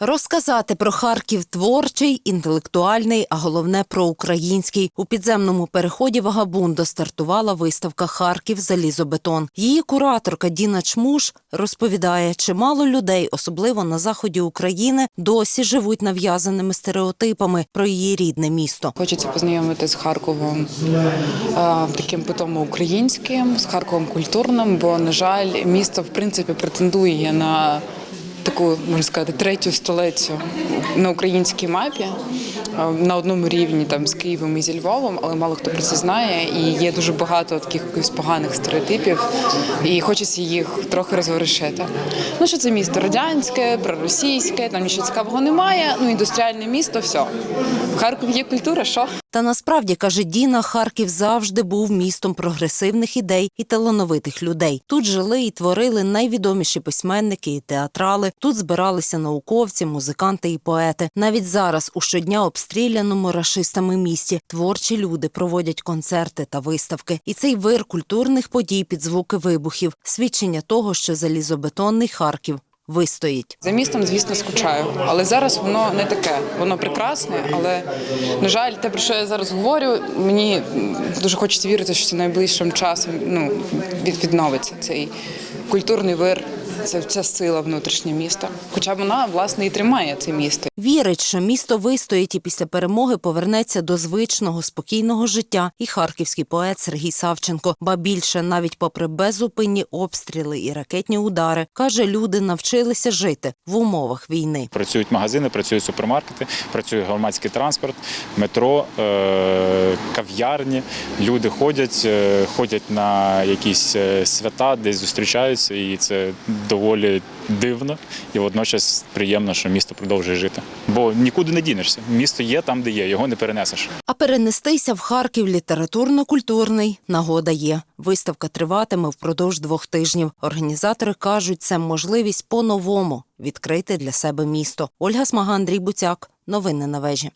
Розказати про Харків творчий, інтелектуальний, а головне про український. У підземному переході Вагабунда стартувала виставка Харків залізобетон. Її кураторка Діна Чмуш розповідає, чимало людей, особливо на заході України, досі живуть нав'язаними стереотипами про її рідне місто. Хочеться познайомити з Харковом е, таким питомо українським, з Харковом культурним, бо, на жаль, місто в принципі претендує на таку, можна сказати, третю столицю на українській мапі. На одному рівні там з Києвом і зі Львовом, але мало хто про це знає, і є дуже багато таких поганих стереотипів, і хочеться їх трохи розворушити. Ну що це місто радянське, проросійське, там нічого цікавого немає. Ну індустріальне місто, все. В Харкові є культура, що? Та насправді каже Діна, Харків завжди був містом прогресивних ідей і талановитих людей. Тут жили і творили найвідоміші письменники і театрали. Тут збиралися науковці, музиканти і поети. Навіть зараз, у щодня обстріляному рашистами місті, творчі люди проводять концерти та виставки. І цей вир культурних подій під звуки вибухів свідчення того, що залізобетонний Харків вистоїть. За містом, звісно, скучаю, але зараз воно не таке. Воно прекрасне, але на жаль, те, про що я зараз говорю, мені дуже хочеться вірити, що це найближчим часом ну, відновиться цей культурний вир, це ця сила внутрішнє міста. Хоча вона власне і тримає це місто. Вірить, що місто вистоїть і після перемоги повернеться до звичного спокійного життя. І харківський поет Сергій Савченко. Ба більше, навіть попри безупинні обстріли і ракетні удари, каже, люди навчилися жити в умовах війни. Працюють магазини, працюють супермаркети, працює громадський транспорт, метро, е, кав'ярні. Люди ходять, е, ходять на якісь е, свята, десь зустрічаються, і це доволі дивно. І водночас приємно, що місто продовжує жити. Бо нікуди не дінешся. Місто є там, де є, його не перенесеш. А перенестися в Харків літературно-культурний нагода є. Виставка триватиме впродовж двох тижнів. Організатори кажуть, це можливість по-новому відкрити для себе місто. Ольга Смага, Андрій Буцяк. Новини на вежі.